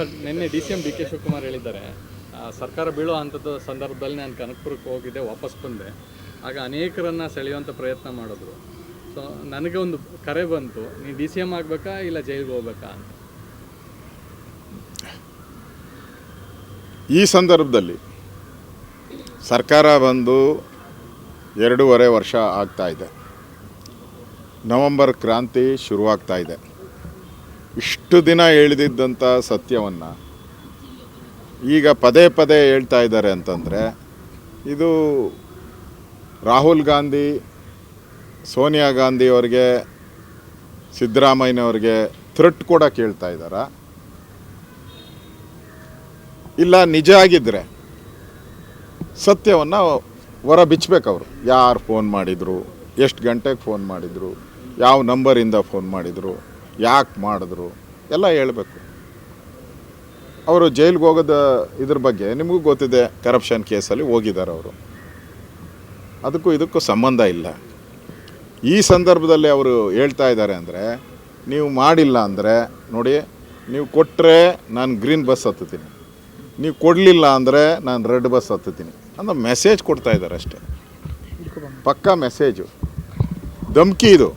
Sir, ನಿನ್ನೆ D C M D K Shivakumar ಹೇಳಿದ್ದಾರೆ ಸರ್ಕಾರ ಬೀಳೋ ಅಂಥದ್ದು ಸಂದರ್ಭದಲ್ಲಿ ನಾನು ಕನಕಪುರಕ್ಕೆ ಹೋಗಿದ್ದೆ, ವಾಪಸ್ ಬಂದೆ. ಆಗ ಅನೇಕರನ್ನು ಸೆಳೆಯುವಂಥ ಪ್ರಯತ್ನ ಮಾಡಿದ್ರು. ಸೊ ನನಗೆ ಒಂದು ಕರೆ ಬಂತು, ನೀನು ಡಿ ಸಿ ಎಂ ಆಗಬೇಕಾ ಇಲ್ಲ ಜೈಲಿಗೆ ಹೋಗ್ಬೇಕಾ ಅಂತ? ಈ ಸಂದರ್ಭದಲ್ಲಿ ಸರ್ಕಾರ ಬಂದು ಎರಡೂವರೆ ವರ್ಷ ಆಗ್ತಾ ಇದೆ. ನವಂಬರ್ ಕ್ರಾಂತಿ ಶುರುವಾಗ್ತಾ ಇದೆ. ಇಷ್ಟು ದಿನ ಹೇಳಿದ್ದಂಥ ಸತ್ಯವನ್ನು ಈಗ ಪದೇ ಪದೇ ಹೇಳ್ತಾ ಇದ್ದಾರೆ ಅಂತಂದರೆ, ಇದು ರಾಹುಲ್ ಗಾಂಧಿ, ಸೋನಿಯಾ ಗಾಂಧಿ ಅವ್ರಿಗೆ, ಸಿದ್ದರಾಮಯ್ಯನವ್ರಿಗೆ ಥ್ರೆಟ್ ಕೂಡ ಕೇಳ್ತಾ ಇದ್ದಾರ? ಇಲ್ಲ ನಿಜ ಆಗಿದ್ದರೆ ಸತ್ಯವನ್ನು ಹೊರ ಬಿಚ್ಚಬೇಕವ್ರು ಯಾರು ಫೋನ್ ಮಾಡಿದರು, ಎಷ್ಟು ಗಂಟೆಗೆ ಫೋನ್ ಮಾಡಿದರು, ಯಾವ ನಂಬರಿಂದ ಫೋನ್ ಮಾಡಿದರು. ಯಾಕೆ ಮಾಡಿದ್ರು? ಎಲ್ಲ ಹೇಳಬೇಕು. ಅವರು ಜೈಲಿಗೆ ಹೋಗೋದ ಇದ್ರ ಬಗ್ಗೆ ನಿಮಗೂ ಗೊತ್ತಿದೆ ಕರಪ್ಷನ್ ಕೇಸಲ್ಲಿ ಹೋಗಿದ್ದಾರೆ ಅವರು. ಅದಕ್ಕೂ ಇದಕ್ಕೂ ಸಂಬಂಧ ಇಲ್ಲ. ಈ ಸಂದರ್ಭದಲ್ಲಿ ಅವರು ಹೇಳ್ತಾ ಇದ್ದಾರೆ ಅಂದರೆ, ನೀವು ಮಾಡಿಲ್ಲ ಅಂದರೆ, ನೋಡಿ, ನೀವು ಕೊಟ್ಟರೆ ನಾನು ಗ್ರೀನ್ ಬಸ್ ಹತ್ತುತ್ತೀನಿ. ನೀವು ಕೊಡಲಿಲ್ಲ ಅಂದರೆ ನಾನು ರೆಡ್ ಬಸ್ ಹತ್ತುತ್ತೀನಿ. ಅನ್ನೋ ಮೆಸೇಜ್ ಕೊಡ್ತಾ ಇದ್ದಾರೆ ಅಷ್ಟೇ. ಪಕ್ಕಾ ಮೆಸೇಜು ಧಮ್ಕಿ ಇದು.